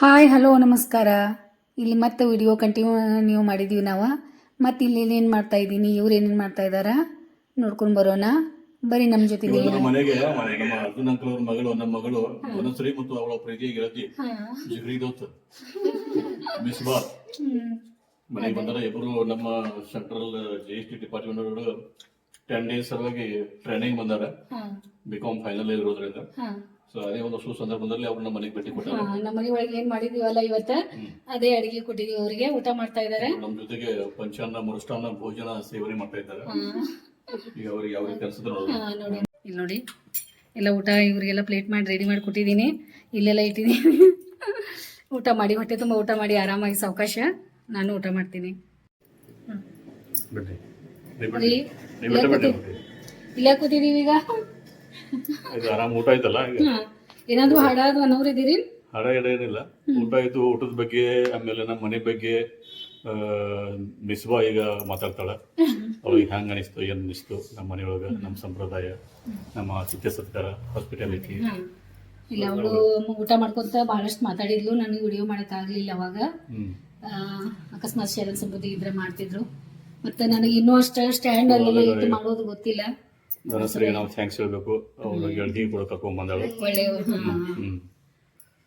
Hi hello ನಮಸ್ಕಾರ. ಇಲ್ಲಿ ಮತ್ತೆ ವಿಡಿಯೋ ಕಂಟಿನ್ಯೂ ಮಾಡಿದ್ದೀವಿ ನಾವು. ಮತ್ತೆ ಇಲ್ಲಿ ಏನೇನು ಮಾಡ್ತಾ ಇದ್ದೀನಿ? ಇವ್ರು ಏನೇನು ಮಾಡ್ತಾ ಇದ್ದಾರ? ನೋಡ್ಕೊಂಡು ಬರೋಣ. ಬರೀ ನಮ್ಮ ಜೊತೆ ಇವತ್ತು ಮನೆಗೆ ನಮ್ಮ ಅರ್ಜುನ್ ಅಂಕಲ್ ಅವ್ರ ಮಗಳು ನಮ್ಮ ಮಗಳು ಧನಶ್ರೀ ಮತ್ತು ಅವಳ ಪ್ರೀತಿಯ ಗೆಳತಿ ಜಿಗ್ರಿ ದೋತ್ ಮಿಸ್ಬಾ ಮನೆಗೆ ಬಂದರೆ ಇಬ್ಬರು ನಮ್ಮ central G S T department ಅವರು ಟೆನ್ ಡೇಸ್ ಸಲುವಾಗಿ ಟ್ರೈನಿಂಗ್ ಬಂದಾರ. ಬಿಕಾಮ್ ಫೈನಲ್ ಇರೋದ್ರಿಂದ. ಸೊ ಅದೇ ಒಂದು ಸುಸಂದರ್ಭದಲ್ಲಿ ಅವ್ರು ನಮ್ಮ ಮನೆಗೆ ಭೇಟಿ ಕೊಟ್ಟಾರ. ನಮ್ಮ ಮನೆ ಒಳಗೆ ಏನ್ ಮಾಡಿದೀವಲ್ಲ ಇವತ್ತ? ಅದೇ ಅಡಿಗೆ ಕೊಟ್ಟಿದೀವಿ ಅವರಿಗೆ ಊಟ ಮಾಡ್ತಾ ಇದ್ದಾರೆ ನಮ್ಮ ಜೊತೆಗೆ ಪಂಚಾನ್ನ ಮರುಷ್ಟಾನ್ನ ಭೋಜನ ಸೇವನೆ ಮಾಡ್ತಾ ಇದ್ದಾರೆ. ಈಗ ಅವ್ರಿಗೆ ಯಾವ ರೀತಿ ಅನ್ಸುತ್ತೆ ನೋಡಿ ಇಲ್ಲಿ ನೋಡಿ. ಎಲ್ಲ ಊಟ ಇವರಿಗೆಲ್ಲ ಪ್ಲೇಟ್ ಮಾಡಿ ರೆಡಿ ಮಾಡಿ ಕೊಟ್ಟಿದ್ದೀನಿ. ಇಲ್ಲೆಲ್ಲ ಇಟ್ಟಿದ್ದೀನಿ. ಊಟ ಮಾಡಿ ಹೊಟ್ಟೆ ತುಂಬ ಊಟ ಮಾಡಿ ಆರಾಮಾಗಿ ಸಾವಕಾಶ. ನಾನು ಊಟ ಮಾಡ್ತೀನಿ. ಇಲ್ಲೇ ಕೂತಿದೀವಿ ಈಗ? ಆರಾಮ್ ಊಟ ಆಯ್ತಲ್ಲ ಏನಾದ್ರೂ ಹಾ. ಏನಾದ್ರು ಅನ್ನೋರು ಇದೀರಿ ಹಾಡ ಏನಿಲ್ಲ. ಊಟ ಆಯ್ತು ಊಟದ ಬಗ್ಗೆ ಆಮೇಲೆ ನಮ್ಮ ಮನೆ ಬಗ್ಗೆ ಆ, ಮಿಸ್ಬಾ ಈಗ ಮಾತಾಡ್ತಾಳ. ಅವಳಿಗೆ ಹ್ಯಾಂಗ ಅನಿಸ್ತು ಏನ್ ಅನಿಸ್ತು ನಮ್ಮ ಮನೆಯೊಳಗ ನಮ್ಮ ಸಂಪ್ರದಾಯ ನಮ್ಮ ಸತ್ಯ ಸತ್ಕಾರ ಹಾಸ್ಪಿಟಾಲಿಟಿ ಇಲ್ಲ ಅವಳು ಊಟ ಮಾಡ್ಕೊಂತ ಬಹಳಷ್ಟು ಮಾತಾಡಿದ್ಲು. ನನಗೆ ವಿಡಿಯೋ ಮಾಡೋಕ್ಕಾಗಲಿಲ್ಲ ಅವಾಗ. ಹ್ಮ್. ಆ, ಅಕಸ್ಮಾತ್ ಶರಣ ಸಮೃದ್ಧಿ ಇದ್ರೆ ಮಾಡ್ತಿದ್ರು. ಮತ್ತೆ ನನಗೆ ಇನ್ನೂ ಅಷ್ಟು ಸ್ಟ್ಯಾಂಡ್ ಅಲ್ಲೆಲ್ಲ ಇಟ್ಟು ಮಾಡೋದು ಗೊತ್ತಿಲ್ಲ ಧನಸ್ರಿಗೆ ನಾವು ಥ್ಯಾಂಕ್ಸ್ ಹೇಳ್ಬೇಕು ಅವ್ರ ಗೆಳತಿ ಕೂಡ ಕರ್ಕೊಂಡ್ ಬಂದಾಳು ಒಳ್ಳೆ ಹಾ, ಹ್ಮ್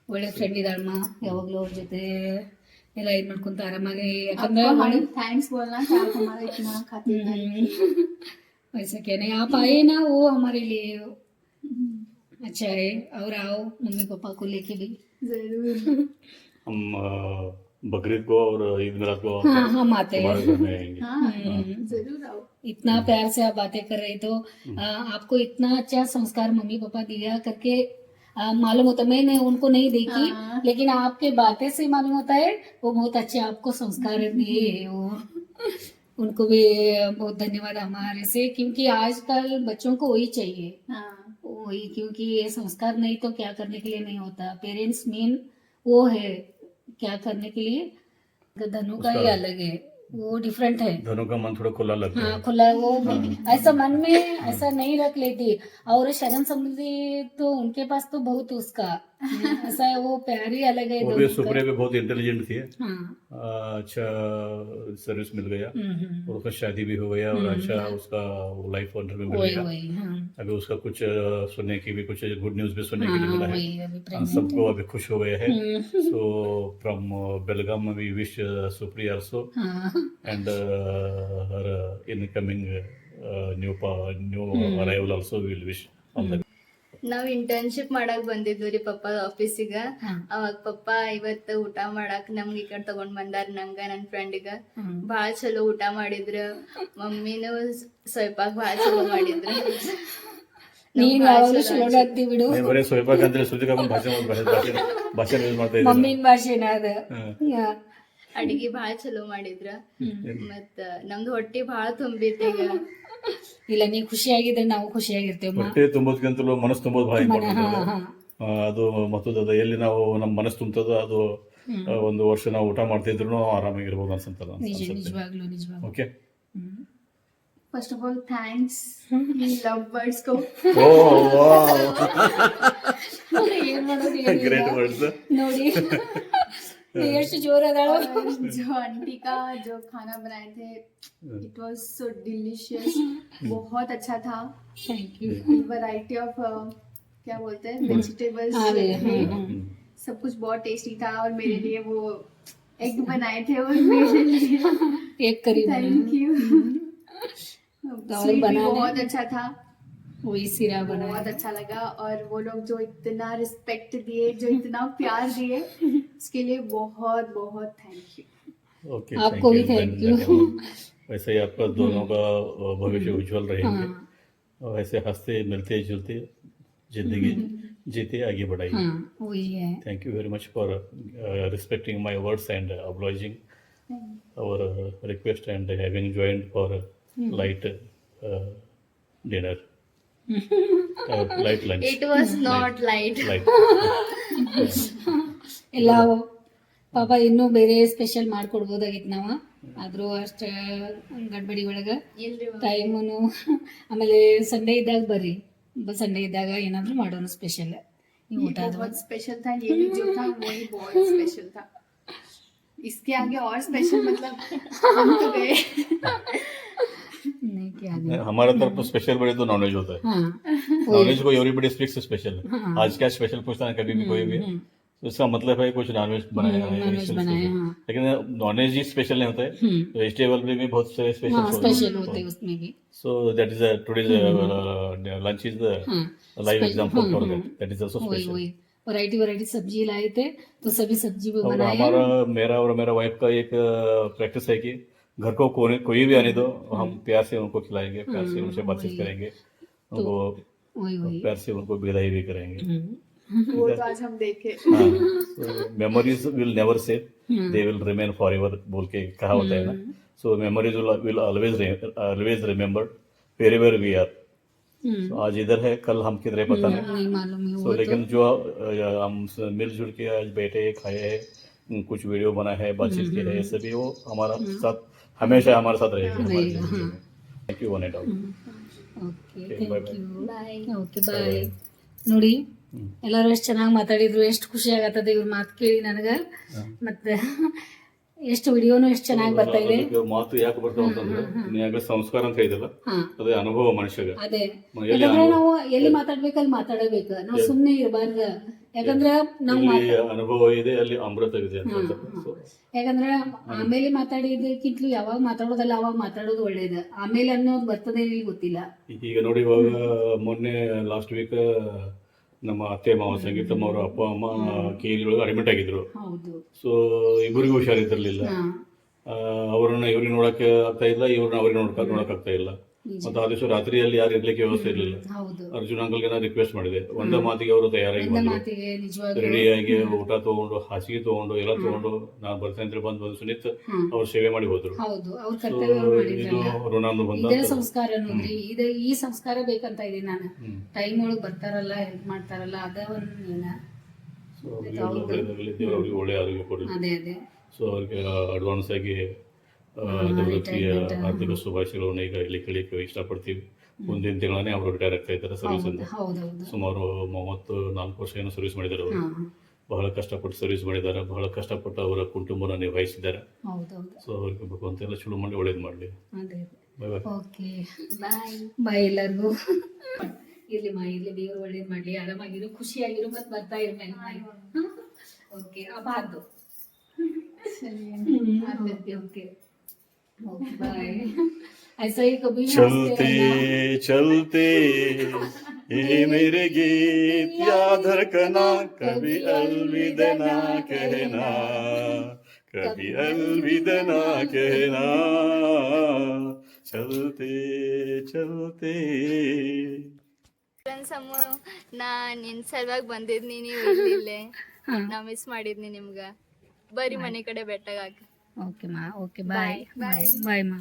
ಒಳ್ಳೆ ಫ್ರೆಂಡ್ ಇದ್ದಾಳಮ್ಮ ಯಾವಾಗಲೂ ಅವ್ರ ಜೊತೆ ಎಲ್ಲ ಇದು ಮಾಡ್ಕೊಂತ ಆರಾಮಾಗಿ ಯಾಕಂದ್ರೆ ಮಾಡಿ थैंक्स बोलना कि आप हमारा इतना खातिर वैसे क्या नहीं आप आए ना वो हमारे लिए अच्छा है और आओ मम्मी पापा को लेके भी जरूर हम आ, बकरीद को और ईद मिलाद को हाँ हम आते हैं। हमारे घर में आएँगे हाँ ज़रूर आओ। इतना प्यार से आप बातें कर रहे तो आ, आपको इतना अच्छा संस्कार मम्मी पापा दिया करके मालूम होता मैंने उनको नहीं देखी हाँ। लेकिन आपके बातें से मालूम होता है वो बहुत अच्छे आपको संस्कार दिए हैं वो। उनको भी बहुत धन्यवाद हमारे से क्योंकि आजकल बच्चों को वही चाहिए। हाँ। वही क्योंकि ये संस्कार नहीं तो क्या करने के लिए नहीं होता। पेरेंट्स मेन वो है। क्या करने के लिए? धनु का ही अलग है। वो डिफरेंट है। धनु का मन थोड़ा खुला लगता हाँ है। खुला वो ऐसा मन में ऐसा नहीं रख लेती। और शरण समृद्धि तो उनके पास तो बहुत उसका ऐसा है वो प्यार ही अलग है वो भी सुप्रिया भी बहुत इंटेलिजेंट थी। हाँ। अच्छा सर्विस मिल गया। हम्म, हम्म, और उसका शादी भी हो गया और अच्छा उसका लाइफ पार्टनर भी मिल गया। हाँ। अभी उसका कुछ सुनने की भी कुछ गुड न्यूज़ भी सुनने के लिए हाँ मिला है। हाँ, सबको अभी खुश हो गया हैं। हम्म, so from Belgaum we wish Supriya also हाँ। and uh, her uh, incoming uh, new pa- new arrival ನಾವ್ ಇಂಟರ್ನ್ಶಿಪ್ ಮಾಡಕ್ ಬಂದಿದ್ವಿ ರೀ ಪಪ್ಪ ಆಫೀಸಿಗ ಅವಾಗ ಪಪ್ಪ ಇವತ್ತು ಊಟ ಮಾಡಕ್ ನಮ್ಗೆ ಈ ಕಡೆ ತಗೊಂಡ್ ಬಂದಾರ ನಂಗ ನನ್ ಫ್ರೆಂಡಿಗ ಬಾಳ ಚಲೋ ಊಟ ಮಾಡಿದ್ರ. ಮಮ್ಮಿನೂ ಸ್ವಲ್ಪ ಬಾಳ ಚಲೋ ಮಾಡಿದ್ರ. ನೀನ್ ಯಾವಾಗಲೂ ಚಲೋ ಆಗ್ತಿ ಬಿಡು. ನೀವು ಬರೀ ಸ್ವಯಂಪಾಕ ಅಂದ್ರೆ ಸುದ್ದಿ ಭಾಷೆ ಭಾಷೆ ಯೂಸ್ ಮಾಡ್ತಾ ಇದ್ದೀನಿ ಮಮ್ಮಿನ ಭಾಷೆನ ಅದ. ಯಾ. ಅಡಿಗೆ ಬಾಳ ಚಲೋ ಮಾಡಿದ್ರ. ಮತ್ತ ನಮ್ದು ಹೊಟ್ಟಿ ಬಾಳ ತುಂಬಿತ್ತ ಈಗ. ಇಲ್ಲ ನೀ ಖುಷಿಯಾಗಿದ್ರೆ ನಾವು ಖುಷಿಯಾಗಿರ್ತೇವೆ ಹೊಟ್ಟೆ ತುಂಬೋದ್ಕಿಂತಲೂ ಮನಸ್ಸು ತುಂಬೋದು ಹಾ ಅದು. ಮತ್ತದ ಎಲ್ಲಿ ನಾವು ನಮ್ಮ ಮನಸ್ಸು ತುಂಬ್ತದೋ ಅದು ಒಂದು ವರ್ಷ ನಾವು ಊಟ ಮಾಡ್ತಿದ್ರು ಆರಾಮಾಗಿರ್ಬೋದು ಅನ್ಸಂತದ ನಿಜ ನಿಜವಾಗ್ಲೂ ನಿಜವಾಗ್ಲೂ. Okay first of all thanks love words ಕೋ ಓ ಏನಿಲ್ಲ. ಗ್ರೇಟ್ ವರ್ಡ್ಸ್ ನೋಡಿ. से ज़ोर जो आंटी का जो खाना बनाए थे इट वाज सो डिलीशियस बहुत अच्छा था। थैंक यू वैरायटी ऑफ़ क्या बोलते हैं वेजिटेबल्स सब कुछ बहुत टेस्टी था और मेरे लिए वो एग बनाए थे और मेरे लिए। एक करी थैंक यू बहुत अच्छा था। वही सिरा बना बहुत अच्छा लगा और वो लोग जो इतना रिस्पेक्ट दिए जो इतना प्यार दिए उसके लिए बहुत बहुत थैंक यू ओके आपको भी thank you. वैसे ही आपका दोनों का भविष्य उज्जवल रहेंगे। हाँ। और ऐसे हँसते मिलते जुलते ज़िंदगी जीते आगे बढ़ाइए। हाँ वही है। Thank you very much for respecting my words and obliging our request and having joined for light uh, dinner. uh, light lunch it was not light light ಎಲ್ಲ ಪಾಪ ಇನ್ನೂ ಬೇರೆ ಸ್ಪೆಷಲ್ ಮಾಡ್ಕೊಡ್ಬೋದಾಗಿತ್ತು ನಾವು ಆದರೂ ಅಷ್ಟು ಗಡ್ಬಡಿ ಒಳಗೆ ಟೈಮನು ಆಮೇಲೆ ಸಂಡೇ ಇದ್ದಾಗ ಬರ್ರಿ ಸಂಡೇ ಇದ್ದಾಗ ಏನಾದರೂ ಮಾಡೋಣ ಸ್ಪೆಷಲ್ ಊಟ बहुत स्पेशल था ये भी जो था वही बहुत स्पेशल इसके आगे और स्पेशल मतलब हम तो गए नहीं क्या नहीं। हमारा तरफ़ तो स्पेशल बड़े तो नॉनवेज होता है। हाँ। नॉनवेज को एवरीबडी स्पीक्स स्पेशल हाँ। आज क्या स्पेशल पूछता है कभी भी कोई भी। हम्म, तो इसका मतलब है कुछ नॉनवेज बनाया है बनाया special। हाँ। लेकिन नॉनवेज ही स्पेशल नहीं होता है। हम्म, वेजिटेबल में भी बहुत से हाँ स्पेशल स्पेशल होते हैं उसमें भी। So that is today's lunch is the हाँ live Spe- example hmm, for hmm. That that is also वही स्पेशल वही। वैरायटी वैरायटी सब्ज़ी लाए थे तो सभी सब्ज़ी भी और बनाए हमारा मेरा और मेरा वाइफ का एक प्रैक्टिस है कि घर को कोई कोई भी आने दो हम प्यार से उनको खिलाएँगे प्यार से हम्म, उनसे बातचीत करेंगे उनको वही वही। प्यार से उनको विदाई भी करेंगे। हम्म, वो तो आज हम देखे। Memories will never say hmm, they will remain forever बोल के कहा होता है ना? So memories will always always remember wherever we are hmm, आज इधर है कल हम किधर है पता नहीं नहीं। मालूम है सो तो। लेकिन जो हम मिलजुल के आज बैठे खाए हैं कुछ वीडियो बना है बातचीत की है सभी वो हमारा साथ हमेशा हमारे साथ रहेगा हमारी रहेगा, जिंदगी हाँ। में thank you one and all okay Okay, thank bye-bye. You bye okay bye ನೋಡಿ ಎಲ್ಲರೂ ಎಷ್ಟು ಚೆನ್ನಾಗಿ ಮಾತಾಡಿದ್ರು ಎಷ್ಟು ಖುಷಿ ಆಗತ್ತದ ಇವ್ರ ಮಾತು ಕೇಳಿ ನನಗೆ ಮತ್ತೆ ಎಷ್ಟು ವಿಡಿಯೋನು ಎಷ್ಟು ಚೆನ್ನಾಗಿ ಬರ್ತಾ ಇದೆ. ಮಾತು ಯಾಕೆ ಬರ್ತಾವ ಅಂತಂದ್ರೆ ಸಂಸ್ಕಾರ ಅಂತ ಹೇಳಿದಲ್ಲ ಅದೇ ಅನುಭವ ಮನುಷ್ಯಗೆ. ಅದೇ. ಯಾಕಂದ್ರೆ ನಾವು ಎಲ್ಲಿ ಮಾತಾಡ್ಬೇಕು ಅಲ್ಲಿ ಮಾತಾಡಬೇಕು. ನಾವು ಸುಮ್ಮನೆ ಇರಬಾರ್ದ. ಯಾಕಂದ್ರೆ ನಮ್ಮ ಅನುಭವ ಇದೆ ಅಲ್ಲಿ ಅಮೃತ ಇದೆ ಯಾಕಂದ್ರೆ ಆಮೇಲೆ ಮಾತಾಡಿದಕ್ಕಿಂತಲೂ ಯಾವಾಗ ಮಾತಾಡೋದಲ್ಲ ಅವಾಗ ಮಾತಾಡೋದು ಒಳ್ಳೇದು. ಆಮೇಲೆ ಅನ್ನೋದು ಬರ್ತದೆ ಗೊತ್ತಿಲ್ಲ. ಈಗ ನೋಡಿ ಇವಾಗ ಮೊನ್ನೆ ಲಾಸ್ಟ್ ವೀಕ್ ನಮ್ಮ ಅತ್ತೆ ಮಾವ ಸಂಗೀತಮ್ಮ ಅವರ ಅಪ್ಪ ಅಮ್ಮ ಕೇಳಿ ಒಳಗೆ ಅಡ್ಮಿಟ್ ಆಗಿದ್ರು. ಹೌದು. ಸೊ ಇಬ್ಬರಿಗೂ ಹುಷಾರಿದ್ದಿರಲಿಲ್ಲ ಅವ್ರನ್ನ ಇವ್ರಿಗೆ ನೋಡಕ್ಕೆ ಆಗ್ತಾ ಇಲ್ಲ ಇವ್ರನ್ನ ಅವ್ರಿಗೆ ನೋಡಕ್ ನೋಡಕ್ ಆಗ್ತಾ ಇಲ್ಲ. ಮತ್ತೆ ಆ ದಿವಸ ರಾತ್ರಿಯಲ್ಲಿ ಯಾರು ಇರ್ಲಿಕ್ಕೆ ವ್ಯವಸ್ಥೆ ಇರಲಿಲ್ಲ. ಹೌದು. ಅರ್ಜುನ್ ಅಂಕಲ್ಗೆ ನಾನು ರಿಕ್ವೆಸ್ಟ್ ಮಾಡಿದೆ. ಒಂದೇ ಮಾತಿಗೆ ಅವರು ತಯಾರಾಗಿ ಮಾತಿಗೆ ನಿಜವಾಗ್ಲೂ ರೆಡಿಯಾಗಿ ಊಟ ತಗೊಂಡು ಹಾಸಿಗೆ ತಗೊಂಡು ಎಲ್ಲ ತಗೊಂಡು ನಾನು ಬರ್ತೇನೆ ಅಂತ ಬಂದು ಬಂದು ಸುನೀತ್. ಅವ್ರು ಸೇವೆ ಮಾಡಿ ಹೋದ್ರು. ಹೌದು ಅವ್ರ So, ಕರ್ತವ್ಯ ಅವ್ರು ಇದು ಮಾಡಿದ್ರಲ್ಲ ಋಣಾನು ಬಂದ ಇದೇ ಸಂಸ್ಕಾರ ನೋಡ್ರಿ ಇದೇ ಈ ಸಂಸ್ಕಾರ ಬೇಕಂತ ಇದೀನಿ ನಾನು. ಟೈಮ್ ಒಳಗ್ ಬರ್ತಾರಲ್ಲ ಹೆಲ್ಪ್ ಮಾಡ್ತಾರಲ್ಲ ಅದ ಒಂದ್ ಸೊ ಅವ್ರಿಗೆ ಒಳ್ಳೆ ಆರೋಗ್ಯ ಕೊಡಲಿ. ಅದೇ ಅದೇ. ಸೊ ಅವ್ರಿಗೆ ಅಡ್ವಾನ್ಸ್ ಆಗಿ ದುರ್ಗತಿಯ ಆರ್ಥಿಕ ಶುಭಾಶಯಗಳನ್ನು ಈಗ ಇಲ್ಲಿ ಕೇಳಲಿಕ್ಕೆ ಇಷ್ಟಪಡ್ತೀವಿ. ಮುಂದಿನ ತಿಂಗಳನೇ ಅವರು ರಿಟೈರ್ ಆಗ್ತಾ ಇದ್ದಾರೆ ಸರ್ವಿಸ್ ಇಂದ ಸುಮಾರು ಮೂವತ್ತು ನಾಲ್ಕು ವರ್ಷ ಏನೋ ಸರ್ವಿಸ್ ಮಾಡಿದ್ದಾರೆ ಅವರು. ಬಹಳ ಕಷ್ಟಪಟ್ಟು ಸರ್ವಿಸ್ ಮಾಡಿದ್ದಾರೆ ಬಹಳ ಕಷ್ಟಪಟ್ಟು ಅವರ ಕುಟುಂಬನ ನಿಭಾಯಿಸಿದ್ದಾರೆ. ಸೊ ಅವ್ರಿಗೆ ಭಗವಂತ ಎಲ್ಲ ಚಲೋ ಮಾಡಿ ಒಳ್ಳೇದು ಮಾಡಲಿ. ಬಾಯ್ ಎಲ್ಲರಿಗೂ. ಇರ್ಲಿ ಮಾ ಇರ್ಲಿ ದೇವ್ರು ಒಳ್ಳೇದು ಮಾಡಲಿ. ಆರಾಮಾಗಿರು ಖುಷಿಯಾಗಿರು ಮತ್ತೆ ಬರ್ತಾ ಇರ್ಮೇಲೆ ಓಕೆ ಅಬಾರ್ದು. ಓಕೆ ऐसा ही कभी भी हंसते चलते रहना। चलते ये मेरे गीत याद रखना कभी अलविदा ना कहना कभी अलविदा ना कहना चलते चलते ಫ್ರೆಂಡ್ಸ್ ಅಮ್ಮ ನಾ ನಿನ್ ಸಲುವಾಗಿ ಬಂದಿದ್ನಿ ನೀವು ಇಲ್ಲಿಲ್ಲೇ ಹಾ ನಾ ಮಿಸ್ ಮಾಡಿದ್ನಿ ನಿಮ್ಗ ಬರೀ ಮನೆ ಕಡೆ ಬೆಟ್ಟಗಾಕಿ ಓಕೆ ಮಾ ಓಕೆ ಬಾಯ್. ಬಾಯ್ ಬಾಯ್ ಮಾ.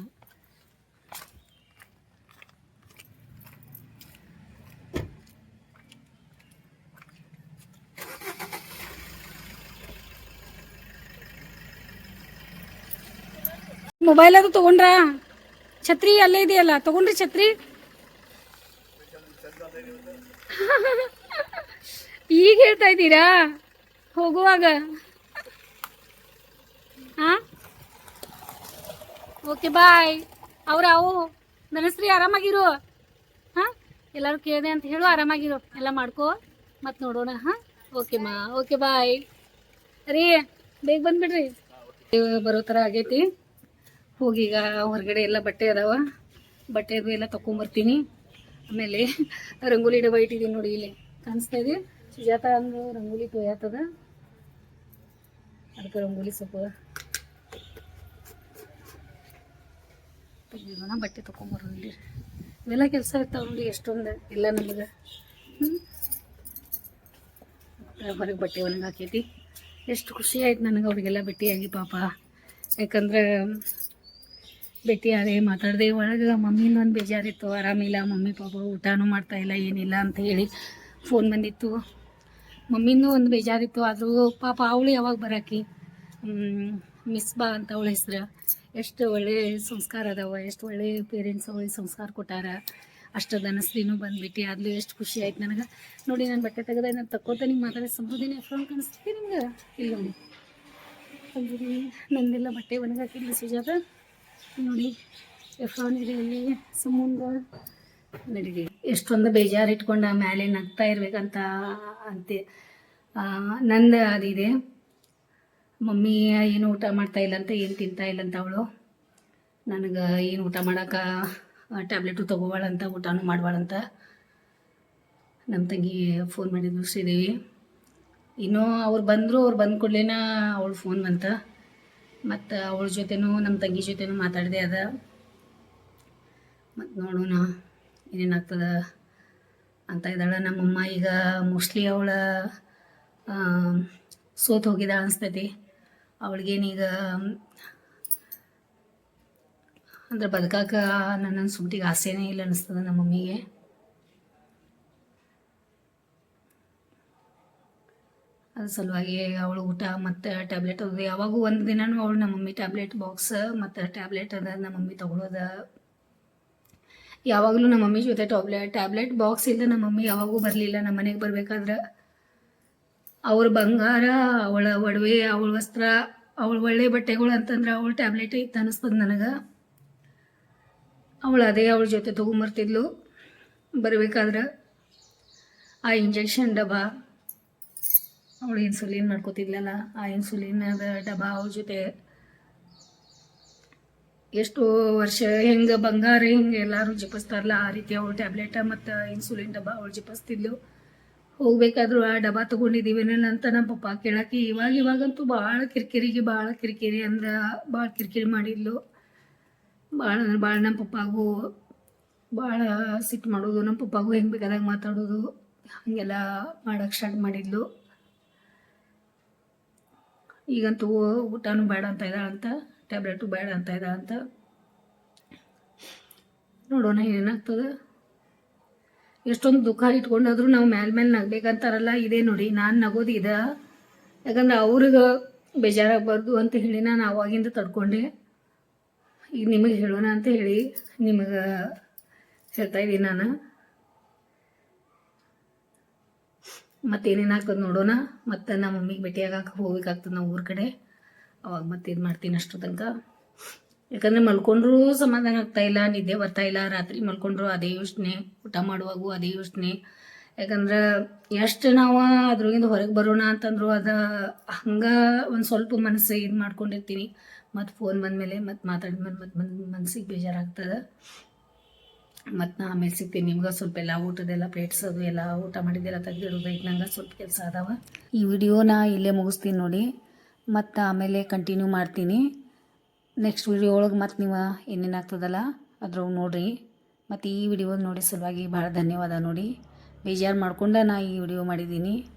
ಮೊಬೈಲ್ ಅದು ತಗೊಂಡ್ರ? ಛತ್ರಿ ಅಲ್ಲೇ ಇದೆಯಲ್ಲ ತಗೊಂಡ್ರಿ ಛತ್ರಿ. ಈಗ ಹೇಳ್ತಾ ಇದ್ದೀರಾ? ಹೋಗುವಾಗ. ಹಾ ಓಕೆ, ಬಾಯ್. ಅವ್ರ ಅವು, ನನಸ್ರಿ, ಆರಾಮಾಗಿರು. ಹಾ? ಎಲ್ಲರೂ ಕೇಳಿದೆ ಅಂತ ಹೇಳು, ಆರಾಮಾಗಿರು. ಎಲ್ಲ ಮಾಡ್ಕೋ ಮತ್ತೆ ನೋಡೋಣ, ಹಾ? ಓಕೆ, ಮಾ. Okay, bye. ರೀ, ಬೇಗ ಬಂದ್ಬಿಡ್ರಿ. ಬರೋ ಥರ ಆಗೈತಿ. ಹೋಗೀಗ ಹೊರಗಡೆ ಎಲ್ಲ ಬಟ್ಟೆ ಅದಾವ. ಬಟ್ಟೆ ಅದು ಎಲ್ಲ ತಗೊಂಬರ್ತೀನಿ ಆಮೇಲೆ ರಂಗೋಲಿ ಡಬ್ಬ ಇಟ್ಟಿದ್ದೀನಿ ನೋಡಿ ಇಲ್ಲಿ. ಕಾಣಿಸ್ತಾ ಇದೆ. ಸುಜಾತ ಅಂದ್ರೆ ರಂಗೋಲಿ ತೊಯ್ಯಾತದ ಅದಕ್ಕೆ ರಂಗೋಲಿ ಸ್ವಲ್ಪ ತೆಗಿಯೋಣ ಬಟ್ಟೆ ತೊಗೊಂಬರೋಣ ಇಲ್ಲಿ ಇವೆಲ್ಲ ಕೆಲಸ ಇರ್ತಾವ ನೋಡಿ, ಎಷ್ಟೊಂದು? ಇಲ್ಲ ನಮಗೆ. ಹೊರಗೆ ಬಟ್ಟೆ ಒಣಗಿ ಹಾಕೈತಿ. ಎಷ್ಟು ಖುಷಿ ಆಯ್ತು ನನಗೆ ಅವ್ರಿಗೆಲ್ಲ ಭೇಟಿಯಾಗಿ ಪಾಪ. ಯಾಕಂದ್ರೆ ಭೇಟಿಯಾದೆ ಮಾತಾಡಿದೆ, ಒಳಗೆ ಮಮ್ಮಿನೂ ಒಂದು ಬೇಜಾರಿತ್ತು. ಆರಾಮಿಲ್ಲ, ಮಮ್ಮಿ ಪಾಪ ಊಟನೂ ಮಾಡ್ತಾ ಇಲ್ಲ, ಏನಿಲ್ಲ ಅಂತ ಹೇಳಿ ಫೋನ್ ಬಂದಿತ್ತು. ಮಮ್ಮಿನೂ ಒಂದು ಬೇಜಾರಿತ್ತು, ಆದರೂ ಪಾಪ ಅವಳು ಯಾವಾಗ ಬರಾಕಿ? ಮಿಸ್ ಬಾ ಅಂತ ಅವಳ ಹೆಸ್ರು. ಎಷ್ಟು ಒಳ್ಳೆ ಸಂಸ್ಕಾರ ಅದಾವ, ಎಷ್ಟು ಒಳ್ಳೆ ಪೇರೆಂಟ್ಸ್ ಅವಳಿಗೆ ಸಂಸ್ಕಾರ ಕೊಟ್ಟಾರ ಅಷ್ಟು ಧನಸ್ರಿನೂ ಬಂದ್ಬಿಟ್ಟು, ಅದ್ಲು ಎಷ್ಟು ಖುಷಿ ಆಯ್ತು ನನಗೆ. ನೋಡಿ ನಾನು ಬಟ್ಟೆ ತೆಗೆದ ನಾನು ತಕ್ಕೋತ ನಿಂಗೆ ಮಾತಾಡೋ ಸಂಬೋಧನೆ ಫೋನ್ ಕಾಣಿಸ್ತೀವಿ ನಿಮ್ಗೆ? ಇಲ್ಲ. ನೋಡಿ ನಂದೆಲ್ಲ ಬಟ್ಟೆ ಒಣಗಾಕಿಲ್ಲ ಸುಜಾತ. ನೋಡಿ ಎಫ್ರಾನ್ ಇದೆ ಇಲ್ಲಿ ಸುಮ್ಮಂದ ನಡೀರಿ ಎಷ್ಟೊಂದು ಬೇಜಾರು ಇಟ್ಕೊಂಡು ಮೇಲೆ ನಗ್ತಾ ಇರ್ಬೇಕಂತ ಅಂತೆ. ನಂದು ಅದಿದೆ. ಮಮ್ಮಿ, ಏನು ಊಟ ಮಾಡ್ತಾ ಇಲ್ಲ ಅಂತ, ಏನು ತಿಂತಾ ಇಲ್ಲ ಅಂತ ಅವಳು. ನನಗೆ ಏನು ಊಟ ಮಾಡೋಕೆ ಟ್ಯಾಬ್ಲೆಟು ತೊಗೋಬಾಳಂತ ಊಟನೂ ಮಾಡಬಾಳಂತ ನಮ್ಮ ತಂಗಿ ಫೋನ್ ಮಾಡಿದ್ಲು, ಶ್ರೀದೇವಿ. ಇನ್ನೂ ಅವ್ರು ಬಂದರು, ಅವ್ರು ಬಂದ ಕೂಡಲೇನ ಅವಳು ಫೋನ್ ಬಂತ ಮತ್ತು ಅವಳ ಜೊತೆನೂ ನಮ್ಮ ತಂಗಿ ಜೊತೆನೂ ಮಾತಾಡಿದೆ ಅದ. ಮತ್ತು ನೋಡೋಣ ಏನೇನಾಗ್ತದ ಅಂತ ಇದ್ದಾಳೆ. ನಮ್ಮಮ್ಮ ಈಗ ಮೋಸ್ಟ್ಲಿ ಅವಳ ಸೋತು ಹೋಗಿದ್ದಾಳೆ ಅನಿಸ್ತೈತಿ. ಅವಳಿಗೇನೀಗ ಅಂದ್ರೆ ಬದುಕಾಕ ನನ್ನ ಸುಮ್ಟಿಗೆ ಆಸೆನೇ ಇಲ್ಲ ಅನಿಸ್ತದ ನಮ್ಮ ಮಮ್ಮಿಗೆ. ಅದ್ರ ಸಲುವಾಗಿ ಅವಳು ಊಟ ಮತ್ತು ಟ್ಯಾಬ್ಲೆಟ್ ಅದು. ಯಾವಾಗೂ ಒಂದು ದಿನನೂ ಅವಳು ನಮ್ಮ ಮಮ್ಮಿ ಟ್ಯಾಬ್ಲೆಟ್ ಬಾಕ್ಸ್ ಮತ್ತು ಟ್ಯಾಬ್ಲೆಟ್ ಅದ, ನಮ್ಮ ಮಮ್ಮಿ ತೊಗೊಳೋದ. ಯಾವಾಗಲೂ ನಮ್ಮ ಮಮ್ಮಿ ಜೊತೆ ಟ್ಯಾಬ್ಲೆಟ್ ಟ್ಯಾಬ್ಲೆಟ್ ಬಾಕ್ಸ್ ಇಲ್ಲ ನಮ್ಮ ಮಮ್ಮಿ ಯಾವಾಗೂ ಬರಲಿಲ್ಲ, ನಮ್ಮ ಮನೆಗೆ ಬರ್ಬೇಕಾದ್ರೆ. ಅವ್ರ ಬಂಗಾರ, ಅವಳ ಒಡವೆ, ಅವಳ ವಸ್ತ್ರ, ಅವಳ ಒಳ್ಳೆ ಬಟ್ಟೆಗಳು ಅಂತಂದ್ರೆ ಅವಳ ಟ್ಯಾಬ್ಲೆಟ್ ಇತ್ತು ಅನ್ನಿಸ್ತದ ನನಗೆ. ಅವಳು ಅದೇ ಅವಳ ಜೊತೆ ತೊಗೊಂಬರ್ತಿದ್ಲು. ಬರಬೇಕಾದ್ರೆ ಆ ಇಂಜೆಕ್ಷನ್ ಡಬ್ಬ, ಅವಳು ಇನ್ಸುಲಿನ್ ಮಾಡ್ಕೋತಿದ್ಲಲ್ಲ, ಆ ಇನ್ಸುಲಿನದ ಡಬ್ಬ ಅವಳ ಜೊತೆ ಎಷ್ಟು ವರ್ಷ ಹೆಂಗೆ ಬಂಗಾರ ಹಿಂಗೆ ಎಲ್ಲರೂ ಜಪಿಸ್ತಾರಲ್ಲ, ಆ ರೀತಿ ಅವಳು ಟ್ಯಾಬ್ಲೆಟ್ ಮತ್ತು ಇನ್ಸುಲಿನ್ ಡಬ್ಬ ಅವಳು ಜಪಿಸ್ತಿದ್ಲು. ಹೋಗ್ಬೇಕಾದ್ರೂ ಆ ಡಬ್ಬ ತೊಗೊಂಡಿದ್ದೀವೇನೇನ ಅಂತ ನಮ್ಮ ಪಪ್ಪ ಕೇಳಕ್ಕೆ ಇವಾಗ ಇವಾಗಂತೂ ಭಾಳ ಕಿರಿಕಿರಿಗೆ ಭಾಳ ಕಿರಿಕಿರಿ ಅಂದ್ರೆ ಭಾಳ ಕಿರಿಕಿರಿ ಮಾಡಿದ್ಲು. ಭಾಳ ಭಾಳ ನಮ್ಮ ಪಪ್ಪಾಗೂ ಭಾಳ ಸಿಟ್ಟು ಮಾಡೋದು, ನಮ್ಮ ಪಪ್ಪಾಗೂ ಹೆಂಗೆ ಬೇಕಾದಾಗ ಮಾತಾಡೋದು, ಹಾಗೆಲ್ಲ ಮಾಡೋಕ್ಕೆ ಸ್ಟಾರ್ಟ್ ಮಾಡಿದ್ಲು. ಈಗಂತೂ ಊಟನೂ ಬೇಡ ಅಂತ ಇದ್ದಾಳಂತ ಟ್ಯಾಬ್ಲೆಟು ಬೇಡ ಅಂತ ಇದ್ದಾಳಂತ ನೋಡೋಣ ಏನಾಗ್ತದೆ. ಎಷ್ಟೊಂದು ದುಃಖ ಇಟ್ಕೊಂಡಾದ್ರೂ ನಾವು ಮ್ಯಾಲ ಮೇಲೆ ನಗ್ಬೇಕಂತಾರಲ್ಲ, ಇದೇ ನೋಡಿ. ನಾನು ನಗೋದು ಇದ? ಯಾಕಂದ್ರೆ ಅವ್ರಿಗೆ ಬೇಜಾರಾಗಬಾರ್ದು ಅಂತ ಹೇಳಿ ನಾನು ಆವಾಗಿಂದ ತಡ್ಕೊಂಡೆ. ಈಗ ನಿಮಗೆ ಹೇಳೋಣ ಅಂತ ಹೇಳಿ ನಿಮಗೆ ಹೇಳ್ತಾ ಇದ್ದೀನಿ ನಾನು. ಮತ್ತೇನೇನಾಗ್ತದೆ ನೋಡೋಣ. ಮತ್ತು ನಮ್ಮ ಮಮ್ಮಿಗೆ ಭೇಟಿಯಾಗಕ್ಕೆ ಹೋಗ್ಬೇಕಾಗ್ತದೆ ನಾವು ಊರ ಕಡೆ. ಅವಾಗ ಮತ್ತೆ ಇದು ಮಾಡ್ತೀನಿ ಅಷ್ಟು ತನಕ ಯಾಕಂದರೆ ಮಲ್ಕೊಂಡ್ರೂ ಸಮಾಧಾನ ಆಗ್ತಾ ಇಲ್ಲ, ನಿದ್ದೆ ಬರ್ತಾ ಇಲ್ಲ, ರಾತ್ರಿ ಮಲ್ಕೊಂಡ್ರು ಅದೇ ಯೋಚನೆ, ಊಟ ಮಾಡುವಾಗೂ ಅದೇ ಯೋಚನೆ. ಯಾಕಂದ್ರೆ ಎಷ್ಟು ನಾವು ಅದ್ರೊಳಗಿಂದ ಹೊರಗೆ ಬರೋಣ ಅಂತಂದ್ರು ಅದು ಹಂಗೆ ಒಂದು ಸ್ವಲ್ಪ ಮನಸ್ಸು ಇದು ಮಾಡ್ಕೊಂಡಿರ್ತೀನಿ. ಮತ್ತು ಫೋನ್ ಬಂದಮೇಲೆ ಮತ್ತು ಮಾತಾಡಿದ್ಮೇಲೆ ಮತ್ತು ಮನ್ ಮನಸ್ಸಿಗೆ ಬೇಜಾರಾಗ್ತದೆ. ಮತ್ತು ನಾ ಆಮೇಲೆ ಸಿಗ್ತೀನಿ. ನಿಮ್ಗೆ ಸ್ವಲ್ಪ ಎಲ್ಲ ಊಟದೆಲ್ಲ ಪ್ಲೇಟ್ಸ್ ಅದು ಎಲ್ಲ ಊಟ ಮಾಡಿದ್ದೆಲ್ಲ ತೆಗೆದಿಡೋದು ಐತೆ ನಂಗೆ ಸ್ವಲ್ಪ ಕೆಲಸ ಅದಾವ. ಈ ವಿಡಿಯೋನ ಇಲ್ಲೇ ಮುಗಿಸ್ತೀನಿ ನೋಡಿ. ಮತ್ತು ಆಮೇಲೆ ಕಂಟಿನ್ಯೂ ಮಾಡ್ತೀನಿ. ನೆಕ್ಸ್ಟ್ ವಿಡಿಯೋ ಒಳಗೆ ಮತ್ತು ನೀವು ಏನೇನು ಆಗ್ತದಲ್ಲ, ಅದ್ರೊಳಗೆ ನೋಡಿರಿ. ಮತ್ತು ಈ ವಿಡಿಯೋ ನೋಡಿ ಸಲುವಾಗಿ ಭಾಳ ಧನ್ಯವಾದ ನೋಡಿ. ಬೇಜಾರು ಮಾಡ್ಕೊಂಡ ನಾ ಈ ವಿಡಿಯೋ ಮಾಡಿದ್ದೀನಿ.